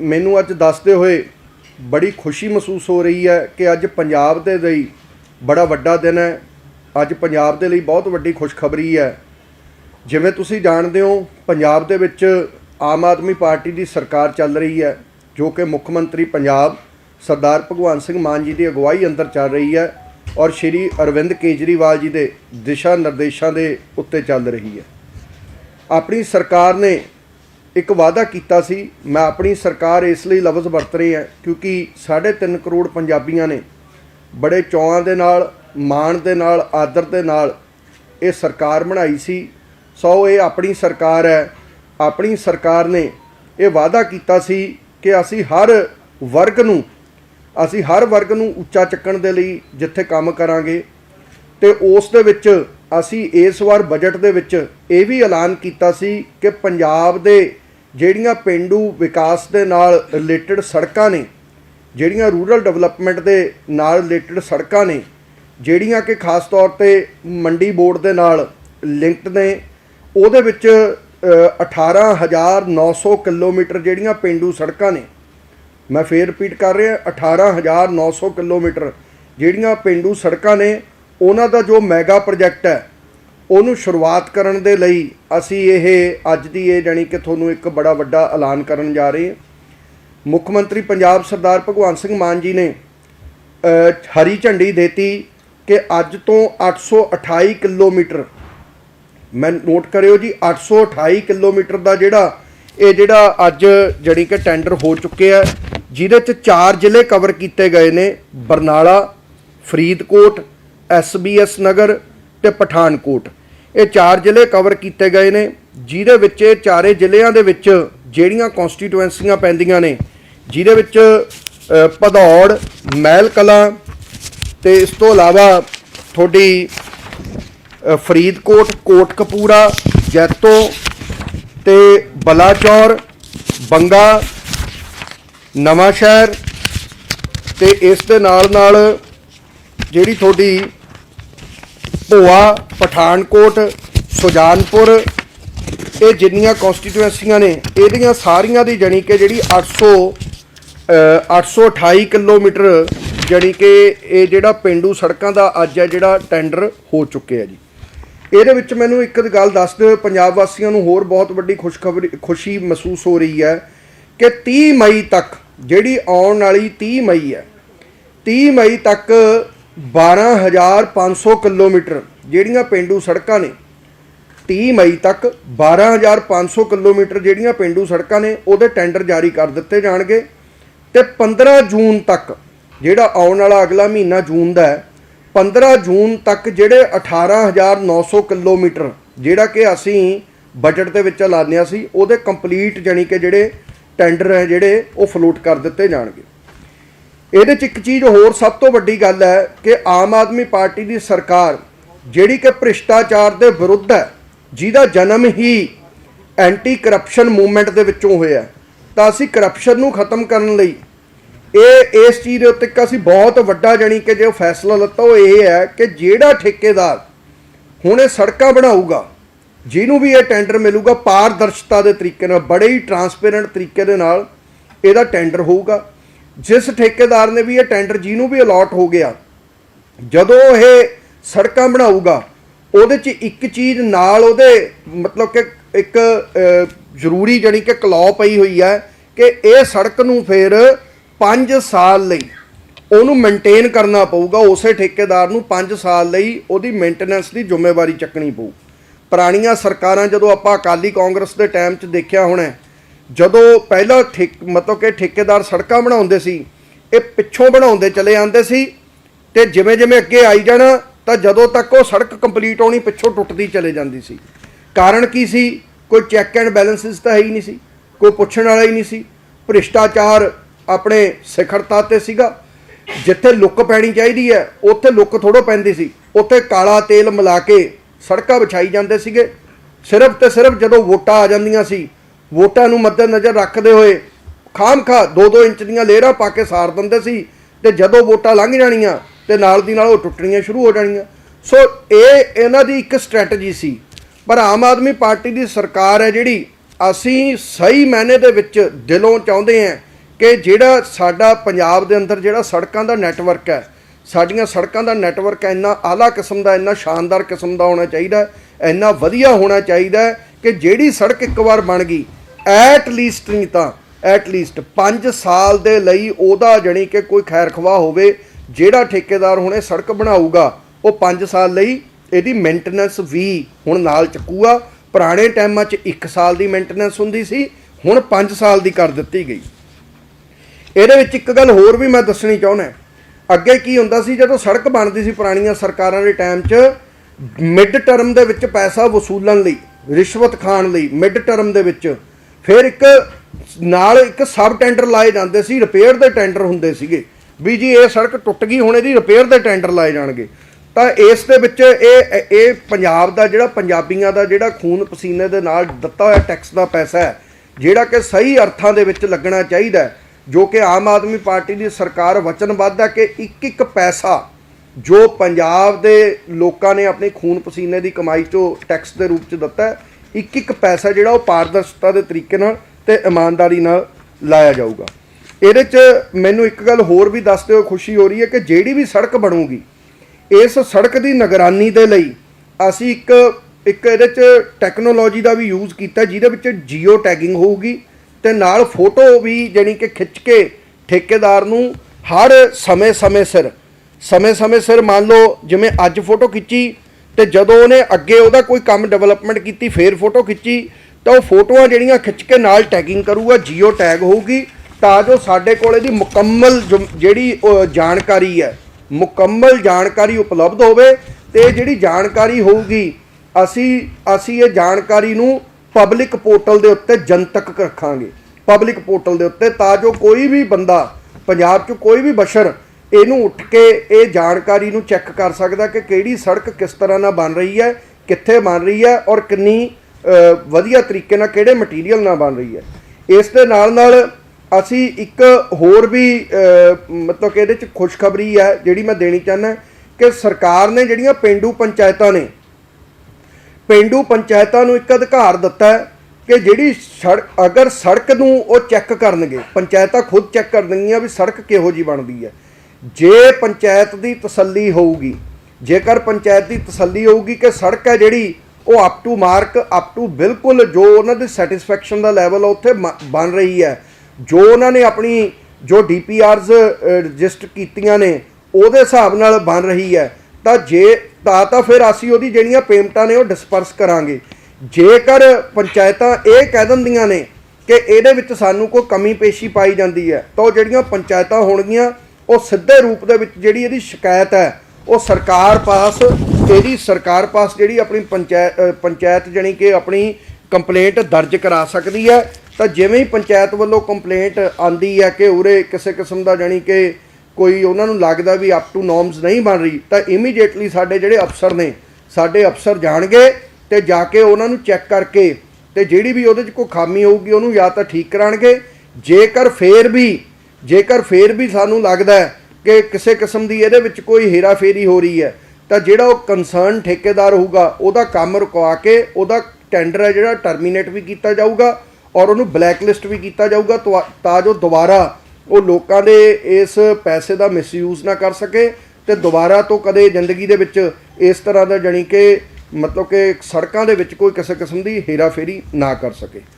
ਮੈਨੂੰ ਅੱਜ ਦੱਸਦੇ ਹੋਏ ਬੜੀ ਖੁਸ਼ੀ ਮਹਿਸੂਸ ਹੋ ਰਹੀ ਹੈ ਕਿ ਅੱਜ ਪੰਜਾਬ ਦੇ ਲਈ ਬੜਾ ਵੱਡਾ ਦਿਨ ਹੈ। ਅੱਜ ਪੰਜਾਬ ਦੇ ਲਈ ਬਹੁਤ ਵੱਡੀ ਖੁਸ਼ਖਬਰੀ ਹੈ। ਜਿਵੇਂ ਤੁਸੀਂ ਜਾਣਦੇ ਹੋ, ਪੰਜਾਬ ਦੇ ਵਿੱਚ ਆਮ ਆਦਮੀ ਪਾਰਟੀ ਦੀ ਸਰਕਾਰ ਚੱਲ ਰਹੀ ਹੈ, ਜੋ ਕਿ ਮੁੱਖ ਮੰਤਰੀ ਪੰਜਾਬ ਸਰਦਾਰ ਭਗਵੰਤ ਸਿੰਘ ਮਾਨ ਜੀ ਦੀ ਅਗਵਾਈ ਅੰਦਰ ਚੱਲ ਰਹੀ ਹੈ ਔਰ ਸ਼੍ਰੀ ਅਰਵਿੰਦ ਕੇਜਰੀਵਾਲ ਜੀ ਦੇ ਦਿਸ਼ਾ ਨਿਰਦੇਸ਼ਾਂ ਦੇ ਉੱਤੇ ਚੱਲ ਰਹੀ ਹੈ। ਆਪਣੀ ਸਰਕਾਰ ਨੇ ਇੱਕ ਵਾਅਦਾ ਕੀਤਾ ਸੀ, ਮੈਂ ਆਪਣੀ ਸਰਕਾਰ ਇਸ ਲਈ ਲਫ਼ਜ਼ ਵਰਤ ਰਹੀ ਹੈ, ਕਿਉਂਕਿ 3.5 ਕਰੋੜ ਪੰਜਾਬੀਆਂ ਨੇ ਬੜੇ ਚੌਆਂ ਦੇ ਨਾਲ, ਮਾਣ ਦੇ ਨਾਲ, ਆਦਰ ਦੇ ਨਾਲ ਇਹ ਸਰਕਾਰ ਬਣਾਈ ਸੀ। ਸੋ ਇਹ ਆਪਣੀ ਸਰਕਾਰ ਹੈ, ਆਪਣੀ ਸਰਕਾਰ ਨੇ ਇਹ ਵਾਅਦਾ ਕੀਤਾ ਸੀ ਕਿ ਅਸੀਂ ਹਰ ਵਰਗ ਨੂੰ, ਅਸੀਂ ਹਰ ਵਰਗ ਨੂੰ ਉੱਚਾ ਚੱਕਣ ਦੇ ਲਈ ਜਿੱਥੇ ਕੰਮ ਕਰਾਂਗੇ ਤੇ ਉਸ ਦੇ ਵਿੱਚ ਅਸੀਂ ਇਸ ਵਾਰ ਬਜਟ ਦੇ ਵਿੱਚ ਇਹ ਵੀ ਐਲਾਨ ਕੀਤਾ ਸੀ ਕਿ ਪੰਜਾਬ ਦੇ ਜਿਹੜੀਆਂ ਪਿੰਡੂ ਵਿਕਾਸ ਦੇ ਨਾਲ ਰਿਲੇਟਡ ਸੜਕਾਂ ਨੇ ਜਿਹੜੀਆਂ ਰੂਰਲ ਡਿਵੈਲਪਮੈਂਟ ਦੇ ਨਾਲ ਰਿਲੇਟਡ ਸੜਕਾਂ ਨੇ ਜਿਹੜੀਆਂ ਕਿ ਖਾਸ ਤੌਰ ਤੇ ਮੰਡੀ ਬੋਰਡ ਦੇ ਨਾਲ ਲਿੰਕਡ ਨੇ ਉਹਦੇ ਵਿੱਚ ਅ, 18900 ਕਿਲੋਮੀਟਰ ਜਿਹੜੀਆਂ ਪਿੰਡੂ ਸੜਕਾਂ ਨੇ ਮੈਂ ਫੇਰ ਰਿਪੀਟ ਕਰ ਰਿਹਾ 18900 ਕਿਲੋਮੀਟਰ ਜਿਹੜੀਆਂ ਪਿੰਡੂ ਸੜਕਾਂ ਨੇ ਉਹਨਾਂ ਦਾ ਜੋ ਮੈਗਾ ਪ੍ਰੋਜੈਕਟ ਹੈ, ਉਹਨੂੰ ਸ਼ੁਰੂਆਤ ਕਰਨ ਦੇ ਲਈ ਅਸੀਂ ਇਹ ਅੱਜ ਦੀ ਇਹ ਜਾਣੀ ਕਿ ਤੁਹਾਨੂੰ ਇੱਕ ਬੜਾ ਵੱਡਾ ਐਲਾਨ ਕਰਨ ਜਾ ਰਹੇ ਹਾਂ। ਮੁੱਖ ਮੰਤਰੀ ਪੰਜਾਬ ਸਰਦਾਰ ਭਗਵੰਤ ਸਿੰਘ ਮਾਨ ਜੀ ਨੇ ਹਰੀ ਝੰਡੀ ਦੇਤੀ ਕਿ ਅੱਜ ਤੋਂ 828 ਕਿਲੋਮੀਟਰ, ਮੈਂ ਨੋਟ ਕਰਿਓ ਜੀ 828 ਕਿਲੋਮੀਟਰ ਦਾ ਜਿਹੜਾ, ਇਹ ਜਿਹੜਾ ਅੱਜ ਜਿਹੜੀ ਕਿ ਟੈਂਡਰ ਹੋ ਚੁੱਕਿਆ ਹੈ ਜਿਹਦੇ ਚ ਚਾਰ ਜ਼ਿਲ੍ਹੇ ਕਵਰ ਕੀਤੇ ਗਏ ਨੇ, ਬਰਨਾਲਾ, ਫਰੀਦਕੋਟ ਐਸਬੀਐਸ ਨਗਰ ਤੇ ਪਠਾਨਕੋਟ। ਇਹ ਚਾਰ ਜ਼ਿਲ੍ਹੇ ਕਵਰ ਕੀਤੇ ਗਏ ਨੇ ਜਿਹਦੇ ਵਿੱਚ ਇਹ ਚਾਰੇ ਜ਼ਿਲ੍ਹਿਆਂ ਦੇ ਵਿੱਚ ਜਿਹੜੀਆਂ ਕਨਸਟੀਟੂਐਂਸੀਆਂ ਪੈਂਦੀਆਂ ਨੇ ਜਿਹਦੇ ਵਿੱਚ ਅ, ਭਦੌੜ ਮਹਿਲ ਕਲਾਂ ਤੇ ਇਸ ਤੋਂ ਇਲਾਵਾ ਤੁਹਾਡੀ ਫਰੀਦਕੋਟ ਕੋਟਕਪੂਰਾ ਜੈਤੋ ਤੇ ਬਲਾਚੌਰ ਬੰਗਾ ਨਵਾਂ ਸ਼ਹਿਰ ਤੇ ਇਸ ਦੇ ਨਾਲ ਨਾਲ ਜਿਹੜੀ ਤੁਹਾਡੀ ਭੋਆ ਪਠਾਨਕੋਟ ਸੁਜਾਨਪੁਰ ਇਹ ਜਿੰਨੀਆਂ ਕਨਸਟੀਟੂਐਂਸੀਆਂ ਨੇ ਇਹਦੀਆਂ ਸਾਰੀਆਂ ਦੀ ਜਾਣੀ ਕਿ ਜਿਹੜੀ 800 ਅ, 828 ਕਿਲੋਮੀਟਰ ਜਾਣੀ ਕਿ ਇਹ ਜਿਹੜਾ ਪਿੰਡੂ ਸੜਕਾਂ ਦਾ ਅੱਜ ਹੈ ਜਿਹੜਾ ਟੈਂਡਰ ਹੋ ਚੁੱਕਿਆ ਜੀ। ਇਹਦੇ ਵਿੱਚ ਮੈਨੂੰ ਇੱਕ ਗੱਲ ਦੱਸ ਦਿਓ ਪੰਜਾਬ ਵਾਸੀਆਂ ਨੂੰ ਹੋਰ ਬਹੁਤ ਵੱਡੀ ਖੁਸ਼ਖਬਰੀ ਖੁਸ਼ੀ ਮਹਿਸੂਸ ਹੋ ਰਹੀ ਹੈ ਕਿ 30 ਮਈ ਤੱਕ ਜਿਹੜੀ ਆਉਣ ਵਾਲੀ 30 ਮਈ ਹੈ 30 ਮਈ ਤੱਕ 12500 ਕਿਲੋਮੀਟਰ, ਜਿਹੜੀਆਂ ਪਿੰਡੂ ਸੜਕਾਂ ਨੇ। 30 ਮਈ ਤੱਕ 12500 ਕਿਲੋਮੀਟਰ ਜਿਹੜੀਆਂ ਪਿੰਡੂ ਸੜਕਾਂ ਨੇ, ਉਹਦੇ ਟੈਂਡਰ ਜਾਰੀ ਕਰ ਦਿੱਤੇ ਜਾਣਗੇ। ਤੇ 15 ਜੂਨ ਤੱਕ, ਜਿਹੜਾ ਆਉਣ ਵਾਲਾ ਅਗਲਾ ਮਹੀਨਾ ਜੂਨ ਦਾ ਹੈ 15 ਜੂਨ ਤੱਕ ਜਿਹੜੇ 18900 ਕਿਲੋਮੀਟਰ, ਜਿਹੜਾ ਕਿ ਅਸੀਂ ਬਜਟ ਦੇ ਵਿੱਚ ਐਲਾਨਿਆ ਸੀ, ਉਹਦੇ ਕੰਪਲੀਟ ਜਾਨੀ ਕਿ ਜਿਹੜੇ ਟੈਂਡਰ ਹੈ ਜਿਹੜੇ, ਉਹ ਫਲੋਟ ਕਰ ਦਿੱਤੇ ਜਾਣਗੇ। ਇਹਦੇ ਚ ਇੱਕ ਚੀਜ਼ ਹੋਰ ਸਭ ਤੋਂ ਵੱਡੀ ਗੱਲ ਹੈ ਕਿ ਆਮ ਆਦਮੀ ਪਾਰਟੀ ਦੀ ਸਰਕਾਰ ਜਿਹੜੀ ਕਿ ਭ੍ਰਿਸ਼ਟਾਚਾਰ ਦੇ ਵਿਰੁੱਧ ਹੈ, ਜਿਹਦਾ ਜਨਮ ਹੀ ਐਂਟੀ ਕਰਪਸ਼ਨ ਮੂਵਮੈਂਟ ਦੇ ਵਿੱਚੋਂ ਹੋਇਆ ਤਾਂ ਅਸੀਂ ਕਰਪਸ਼ਨ ਨੂੰ ਖਤਮ ਕਰਨ ਲਈ ਇਹ, ਇਸ ਚੀਜ਼ ਦੇ ਉੱਤੇ ਇੱਕ ਅਸੀਂ ਬਹੁਤ ਵੱਡਾ ਜਾਣੀ ਕਿ ਜੋ ਫੈਸਲਾ ਲੱਤਾ ਉਹ ਇਹ ਹੈ ਕਿ ਜਿਹੜਾ ਠੇਕੇਦਾਰ ਹੁਣ ਇਹ ਸੜਕਾਂ ਬਣਾਊਗਾ, ਜਿਹਨੂੰ ਵੀ ਇਹ ਟੈਂਡਰ ਮਿਲੂਗਾ ਪਾਰਦਰਸ਼ਤਾ ਦੇ ਤਰੀਕੇ ਨਾਲ, ਬੜੇ ਹੀ ਟਰਾਂਸਪੇਰੈਂਟ ਤਰੀਕੇ ਦੇ ਨਾਲ ਇਹਦਾ ਟੈਂਡਰ ਹੋਊਗਾ। ਜਿਸ ਠੇਕੇਦਾਰ ਨੇ ਵੀ ਇਹ ਟੈਂਡਰ ਜਿਹਨੂੰ ਵੀ ਅਲਾਟ ਹੋ ਗਿਆ, ਜਦੋਂ ਇਹ ਸੜਕਾਂ ਬਣਾਊਗਾ, ਉਹਦੇ 'ਚ ਇੱਕ ਚੀਜ਼ ਨਾਲ ਉਹਦੇ ਮਤਲਬ ਕਿ ਇੱਕ ਜ਼ਰੂਰੀ ਜਿਹੜੀ ਕਿ ਕਲੌ ਪਈ ਹੋਈ ਹੈ ਕਿ ਇਹ ਸੜਕ ਨੂੰ ਫਿਰ 5 ਸਾਲ ਲਈ ਉਹਨੂੰ ਮੇਨਟੇਨ ਕਰਨਾ ਪਊਗਾ, ਉਸੇ ਠੇਕੇਦਾਰ ਨੂੰ 5 ਸਾਲ ਲਈ ਉਹਦੀ ਮੇਨਟੇਨੈਂਸ ਦੀ ਜ਼ਿੰਮੇਵਾਰੀ ਚੱਕਣੀ ਪਊ। ਪੁਰਾਣੀਆਂ ਸਰਕਾਰਾਂ ਜਦੋਂ ਆਪਾਂ ਅਕਾਲੀ ਕਾਂਗਰਸ ਦੇ ਟਾਈਮ 'ਚ ਦੇਖਿਆ ਹੋਣਾ ਜਦੋਂ ਪਹਿਲਾਂ ਠੇਕ, ਮਤਲਬ ਕਿ ਠੇਕੇਦਾਰ ਸੜਕਾਂ ਬਣਾਉਂਦੇ ਸੀ, ਇਹ ਪਿੱਛੋਂ ਬਣਾਉਂਦੇ ਚਲੇ ਜਾਂਦੇ ਸੀ ਤੇ ਜਿਵੇਂ ਜਿਵੇਂ ਅੱਗੇ ਆਈ ਜਾਣਾ, ਤਾਂ ਜਦੋਂ ਤੱਕ ਉਹ ਸੜਕ ਕੰਪਲੀਟ ਹੋਣੀ ਪਿੱਛੋਂ ਟੁੱਟਦੀ ਚਲੇ ਜਾਂਦੀ ਸੀ। ਕਾਰਨ ਕੀ ਸੀ? ਕੋਈ ਚੈੱਕ ਐਂਡ ਬੈਲੈਂਸਸ ਤਾਂ ਹੈ ਹੀ ਨਹੀਂ ਸੀ, ਕੋਈ ਪੁੱਛਣ ਵਾਲਾ ਹੀ ਨਹੀਂ ਸੀ। ਭ੍ਰਿਸ਼ਟਾਚਾਰ ਆਪਣੇ ਸਿਖਰਤਾ ਤੇ ਸੀਗਾ। ਜਿੱਥੇ ਲੁੱਕ ਪੈਣੀ ਚਾਹੀਦੀ ਹੈ, ਉੱਥੇ ਲੁੱਕ ਥੋੜੋ ਪੈਂਦੀ ਸੀ। ਉੱਥੇ ਕਾਲਾ ਤੇਲ ਮਿਲਾ ਕੇ ਸੜਕਾਂ ਵਿਛਾਈ ਜਾਂਦੇ ਸੀਗੇ। ਸਿਰਫ ਤੇ ਸਿਰਫ ਜਦੋਂ ਵੋਟਾਂ ਆ ਜਾਂਦੀਆਂ ਸੀ ਵੋਟਾਂ ਨੂੰ ਮੱਦੇਨਜ਼ਰ ਰੱਖਦੇ ਹੋਏ ਖਾਮਖਾ 2-2 ਇੰਚ ਦੀਆਂ ਲੇਰਾਂ ਪਾ ਕੇ ਸਾਰ ਦਿੰਦੇ ਸੀ ਤੇ ਜਦੋਂ ਵੋਟਾਂ ਲੰਘ ਜਾਣੀਆਂ ਤੇ ਨਾਲ ਦੀ ਨਾਲ ਉਹ ਟੁੱਟਣੀਆਂ ਸ਼ੁਰੂ ਹੋ ਜਾਣੀਆਂ। ਸੋ ਇਹ ਇਹਨਾਂ ਦੀ ਇੱਕ ਸਟ੍ਰੈਟਜੀ ਸੀ। ਪਰ ਆਮ ਆਦਮੀ ਪਾਰਟੀ ਦੀ ਸਰਕਾਰ ਹੈ ਜਿਹੜੀ ਅਸੀਂ ਸਹੀ ਮਾਇਨੇ ਦੇ ਵਿੱਚ ਦਿਲੋਂ ਚਾਹੁੰਦੇ ਹਾਂ ਕਿ ਜਿਹੜਾ ਸਾਡਾ ਪੰਜਾਬ ਦੇ ਅੰਦਰ ਜਿਹੜਾ ਸੜਕਾਂ ਦਾ ਨੈਟਵਰਕ ਹੈ, ਸਾਡੀਆਂ ਸੜਕਾਂ ਦਾ ਨੈਟਵਰਕ ਇੰਨਾ ਆਲਾ ਕਿਸਮ ਦਾ, ਇੰਨਾ ਸ਼ਾਨਦਾਰ ਕਿਸਮ ਦਾ ਹੋਣਾ ਚਾਹੀਦਾ, ਇੰਨਾ ਵਧੀਆ ਹੋਣਾ ਚਾਹੀਦਾ ਕਿ ਜਿਹੜੀ ਸੜਕ ਇੱਕ ਵਾਰ ਬਣ ਗਈ ਐਟ ਲੀਸਟ ਨਹੀਂ ਤਾਂ ਐਟ ਲੀਸਟ 5 ਸਾਲ ਦੇ ਲਈ ਉਹਦਾ ਜਣੀ ਕਿ ਕੋਈ ਖੈਰ ਖਵਾ ਹੋਵੇ, ਜਿਹੜਾ ਠੇਕੇਦਾਰ ਹੁਣੇ ਸੜਕ ਬਣਾਊਗਾ, ਉਹ 5 ਸਾਲ ਲਈ ਇਹਦੀ ਮੇਨਟੇਨੈਂਸ ਵੀ ਹੁਣ ਨਾਲ ਚੱਕੂਗਾ। ਪੁਰਾਣੇ ਟਾਈਮਾਂ 'ਚ 1 ਸਾਲ ਦੀ ਮੇਨਟੇਨੈਂਸ ਹੁੰਦੀ ਸੀ, ਹੁਣ 5 ਸਾਲ ਦੀ ਕਰ ਦਿੱਤੀ ਗਈ। ਇਹਦੇ ਵਿੱਚ ਇੱਕ ਗੱਲ ਹੋਰ ਵੀ ਮੈਂ ਦੱਸਣੀ ਚਾਹੁੰਦਾ ਅੱਗੇ ਕੀ ਹੁੰਦਾ ਸੀ, ਜਦੋਂ ਸੜਕ ਬਣਦੀ ਸੀ ਪੁਰਾਣੀਆਂ ਸਰਕਾਰਾਂ ਦੇ ਟਾਈਮ 'ਚ ਮਿਡ ਟਰਮ ਦੇ ਵਿੱਚ ਪੈਸਾ ਵਸੂਲਣ ਲਈ, ਰਿਸ਼ਵਤ ਖਾਣ ਲਈ ਮਿਡ ਟਰਮ ਦੇ ਵਿੱਚ ਫਿਰ ਇੱਕ ਨਾਲ ਇੱਕ ਸਬ ਟੈਂਡਰ ਲਾਏ ਜਾਂਦੇ ਸੀ ਰਿਪੇਅਰ ਦੇ ਟੈਂਡਰ ਹੁੰਦੇ ਸੀਗੇ। ਵੀ ਜੀ ਇਹ ਸੜਕ ਟੁੱਟ ਗਈ ਹੁਣ ਇਹਦੀ ਰਿਪੇਅਰ ਦੇ ਟੈਂਡਰ ਲਾਏ ਜਾਣਗੇ। ਤਾਂ ਇਸ ਦੇ ਵਿੱਚ ਇਹ ਇਹ ਪੰਜਾਬ ਦਾ ਜਿਹੜਾ ਪੰਜਾਬੀਆਂ ਦਾ ਜਿਹੜਾ ਖੂਨ ਪਸੀਨੇ ਦੇ ਨਾਲ ਦਿੱਤਾ ਹੋਇਆ ਟੈਕਸ ਦਾ ਪੈਸਾ ਹੈ ਜਿਹੜਾ ਕਿ ਸਹੀ ਅਰਥਾਂ ਦੇ ਵਿੱਚ ਲੱਗਣਾ ਚਾਹੀਦਾ ਜੋ ਕਿ ਆਮ ਆਦਮੀ ਪਾਰਟੀ ਦੀ ਸਰਕਾਰ ਵਚਨਬੱਧ ਹੈ ਕਿ ਇੱਕ ਇੱਕ ਪੈਸਾ ਜੋ ਪੰਜਾਬ ਦੇ ਲੋਕਾਂ ਨੇ ਆਪਣੀ ਖੂਨ ਪਸੀਨੇ ਦੀ ਕਮਾਈ ਚੋਂ ਟੈਕਸ ਦੇ ਰੂਪ ਚ ਦਿੱਤਾ ਹੈ, ਇੱਕ ਇੱਕ ਪੈਸਾ ਜਿਹੜਾ ਉਹ ਪਾਰਦਰਸ਼ਤਾ ਦੇ ਤਰੀਕੇ ਨਾਲ ਤੇ ਇਮਾਨਦਾਰੀ ਨਾਲ ਲਾਇਆ ਜਾਊਗਾ। ਇਹਦੇ ਚ ਮੈਨੂੰ ਇੱਕ ਗੱਲ ਹੋਰ ਵੀ ਦੱਸਦੇ ਹੋ ਖੁਸ਼ੀ ਹੋ ਰਹੀ ਹੈ ਕਿ ਜਿਹੜੀ ਵੀ ਸੜਕ ਬਣੂਗੀ, ਇਸ ਸੜਕ ਦੀ ਨਿਗਰਾਨੀ ਦੇ ਲਈ ਅਸੀਂ ਇੱਕ ਇੱਕ ਇਹਦੇ ਚ ਟੈਕਨੋਲੋਜੀ ਦਾ ਵੀ ਯੂਜ਼ ਕੀਤਾ, ਜਿਹਦੇ ਵਿੱਚ ਜੀਓ ਟੈਗਿੰਗ ਹੋਊਗੀ ਤੇ ਨਾਲ ਫੋਟੋ ਵੀ ਜਾਣੀ ਕਿ ਖਿੱਚ ਕੇ ਠੇਕੇਦਾਰ ਨੂੰ ਹਰ ਸਮੇਂ-ਸਮੇਂ ਸਿਰ ਸਮੇਂ-ਸਮੇਂ ਸਿਰ ਮੰਨ ਲਓ, ਜਿਵੇਂ ਅੱਜ ਫੋਟੋ ਖਿੱਚੀ ਤੇ ਜਦੋਂ ਉਹਨੇ ਅੱਗੇ ਉਹਦਾ ਕੋਈ ਕੰਮ ਡਿਵੈਲਪਮੈਂਟ ਕੀਤੀ, ਫੇਰ ਫੋਟੋ ਖਿੱਚੀ, ਤਾਂ ਉਹ ਫੋਟੋਆਂ ਜਿਹੜੀਆਂ ਖਿੱਚ ਕੇ ਨਾਲ ਟੈਗਿੰਗ ਕਰੂਗਾ, ਜੀਓ ਟੈਗ ਹੋਊਗੀ, ਤਾਂ ਜੋ ਸਾਡੇ ਕੋਲ ਇਹਦੀ ਮੁਕੰਮਲ ਜੋ- ਜਿਹੜੀ ਜਾਣਕਾਰੀ ਹੈ, ਮੁਕੰਮਲ ਜਾਣਕਾਰੀ ਉਪਲਬਧ ਹੋਵੇ ਤੇ ਜਿਹੜੀ ਜਾਣਕਾਰੀ ਹੋਊਗੀ, ਅਸੀਂ ਅਸੀਂ ਇਹ ਜਾਣਕਾਰੀ ਨੂੰ ਪਬਲਿਕ ਪੋਰਟਲ ਦੇ ਉੱਤੇ ਜਨਤਕ ਰੱਖਾਂਗੇ। ਪਬਲਿਕ ਪੋਰਟਲ ਦੇ ਉੱਤੇ ਤਾਂ ਜੋ ਕੋਈ ਵੀ ਬੰਦਾ ਪੰਜਾਬ 'ਚ ਕੋਈ ਵੀ ਬਸ਼ਰ ਇਹਨੂੰ ਉੱਠ ਕੇ ਇਹ ਜਾਣਕਾਰੀ ਨੂੰ ਚੈੱਕ ਕਰ ਸਕਦਾ ਕਿ ਕਿਹੜੀ ਸੜਕ ਕਿਸ ਤਰ੍ਹਾਂ ਨਾਲ ਬਣ ਰਹੀ ਹੈ, ਕਿੱਥੇ ਬਣ ਰਹੀ ਹੈ ਔਰ ਕਿੰਨੀ ਵਧੀਆ ਤਰੀਕੇ ਨਾਲ ਕਿਹੜੇ ਮਟੀਰੀਅਲ ਨਾਲ ਬਣ ਰਹੀ ਹੈ। ਇਸ ਦੇ ਨਾਲ ਨਾਲ ਅਸੀਂ ਇੱਕ ਹੋਰ ਵੀ ਮਤਲਬ ਕਿ ਇਹਦੇ ਚ ਖੁਸ਼ਖਬਰੀ ਹੈ, ਜਿਹੜੀ ਮੈਂ ਦੇਣੀ ਚਾਹੁੰਦਾ ਕਿ ਸਰਕਾਰ ਨੇ ਜਿਹੜੀਆਂ ਪਿੰਡੂ ਪੰਚਾਇਤਾਂ ਨੇ, ਪਿੰਡੂ ਪੰਚਾਇਤਾਂ ਨੂੰ ਇੱਕ ਅਧਿਕਾਰ ਦਿੱਤਾ ਹੈ ਕਿ ਜਿਹੜੀ ਸੜਕ ਅਗਰ ਸੜਕ ਨੂੰ ਉਹ ਚੈੱਕ ਕਰਨਗੇ, ਪੰਚਾਇਤਾਂ ਖੁਦ ਚੈੱਕ ਕਰਨਗੀਆਂ ਵੀ ਸੜਕ ਕਿਹੋ ਜੀ ਬਣਦੀ ਹੈ। ਜੇ ਪੰਚਾਇਤ ਦੀ ਤਸੱਲੀ ਹੋਊਗੀ, ਜੇਕਰ ਪੰਚਾਇਤ ਦੀ ਤਸੱਲੀ ਹੋਊਗੀ ਕਿ ਸੜਕ ਹੈ ਜਿਹੜੀ, ਉਹ up to mark up to ਬਿਲਕੁਲ ਜੋ ਉਹਨਾਂ ਦੀ ਸੈਟੀਸਫੈਕਸ਼ਨ ਦਾ ਲੈਵਲ ਉੱਥੇ ਮ- ਬਣ ਰਹੀ ਹੈ। ਜੋ ਉਹਨਾਂ ਨੇ ਆਪਣੀ, ਜੋ ਡੀਪੀਆਰਸ ਰਜਿਸਟਰ ਕੀਤੀਆਂ ਨੇ, ਉਹਦੇ ਹਿਸਾਬ ਨਾਲ ਬਣ ਰਹੀ ਹੈ। ਤਾਂ ਜੇ, ਤਾਂ ਤਾਂ ਫਿਰ ਅਸੀਂ ਉਹਦੀ ਜਿਹੜੀਆਂ ਪੇਮੈਂਟਾਂ ਨੇ ਉਹ ਡਿਸਪਰਸ ਕਰਾਂਗੇ। ਜੇਕਰ ਪੰਚਾਇਤਾਂ ਇਹ ਕਹਿ ਦਿੰਦੀਆਂ ਨੇ ਕਿ ਇਹਦੇ ਵਿੱਚ ਸਾਨੂੰ ਕੋਈ ਕਮੀ ਪੇਸ਼ੀ ਪਾਈ ਜਾਂਦੀ ਹੈ, ਤਾਂ ਉਹ ਜਿਹੜੀਆਂ ਪੰਚਾਇਤਾਂ ਹੋਣਗੀਆਂ ਉਹ ਸਿੱਧੇ ਰੂਪ ਦੇ ਵਿੱਚ ਜਿਹੜੀ ਇਹਦੀ ਸ਼ਿਕਾਇਤ ਹੈ, ਉਹ ਸਰਕਾਰ ਪਾਸ, ਇਹਦੀ ਸਰਕਾਰ ਪਾਸ ਜਿਹੜੀ ਆਪਣੀ ਪੰਚਾਇਤ ਪੰਚਾਇਤ ਜਾਣੀ ਕਿ ਆਪਣੀ ਕੰਪਲੇਂਟ ਦਰਜ ਕਰਾ ਸਕਦੀ ਹੈ। ਤਾਂ ਜਿਵੇਂ ਹੀ ਪੰਚਾਇਤ ਵੱਲੋਂ ਕੰਪਲੇਂਟ ਆਂਦੀ ਹੈ ਕਿ ਉਰੇ ਕਿਸੇ ਕਿਸਮ ਦਾ ਜਾਣੀ ਕਿ ਕੋਈ ਉਹਨਾਂ ਨੂੰ ਲੱਗਦਾ ਵੀ ਅਪ ਟੂ ਨੋਰਮਸ ਨਹੀਂ ਬਣ ਰਹੀ, ਤਾਂ ਇਮੀਡੀਏਟਲੀ ਸਾਡੇ ਜਿਹੜੇ ਅਫਸਰ ਨੇ, ਸਾਡੇ ਅਫਸਰ ਜਾਣਗੇ ਤੇ ਜਾ ਕੇ ਉਹਨਾਂ ਨੂੰ ਚੈੱਕ ਕਰਕੇ ਤੇ ਜਿਹੜੀ ਵੀ ਉਹਦੇ 'ਚ ਕੋਈ ਖਾਮੀ ਹੋਊਗੀ, ਉਹਨੂੰ ਜਾਂ ਤਾਂ ਠੀਕ ਕਰਾਣਗੇ। ਜੇਕਰ ਫੇਰ ਵੀ ਜੇਕਰ ਫੇਰ ਵੀ ਸਾਨੂੰ ਲੱਗਦਾ ਹੈ ਕਿ ਕਿਸੇ ਕਿਸਮ ਦੀ ਇਹਦੇ ਵਿੱਚ ਕੋਈ ਹੇਰਾਫੇਰੀ ਹੋ ਰਹੀ ਹੈ, ਤਾਂ ਜਿਹੜਾ ਉਹ ਕੰਸਰਨ ਠੇਕੇਦਾਰ ਹੋਊਗਾ, ਉਹਦਾ ਕੰਮ ਰੁਕਵਾ ਕੇ ਉਹਦਾ ਟੈਂਡਰ ਹੈ ਜਿਹੜਾ ਟਰਮੀਨੇਟ ਵੀ ਕੀਤਾ ਜਾਊਗਾ ਔਰ ਉਹਨੂੰ ਬਲੈਕਲਿਸਟ ਵੀ ਕੀਤਾ ਜਾਊਗਾ ਤੁਆ- ਤਾਂ ਜੋ ਦੁਬਾਰਾ ਉਹ ਲੋਕਾਂ ਦੇ ਇਸ ਪੈਸੇ ਦਾ ਮਿਸਯੂਜ਼ ਨਾ ਕਰ ਸਕੇ ਤੇ ਦੁਬਾਰਾ ਤੋਂ ਕਦੇ ਜ਼ਿੰਦਗੀ ਦੇ ਵਿੱਚ ਇਸ ਤਰ੍ਹਾਂ ਦਾ ਜਾਣੀ ਕਿ ਮਤਲਬ ਕਿ ਸੜਕਾਂ ਦੇ ਵਿੱਚ ਕੋਈ ਕਿਸੇ ਕਿਸਮ ਦੀ ਹੇਰਾਫੇਰੀ ਨਾ ਕਰ ਸਕੇ।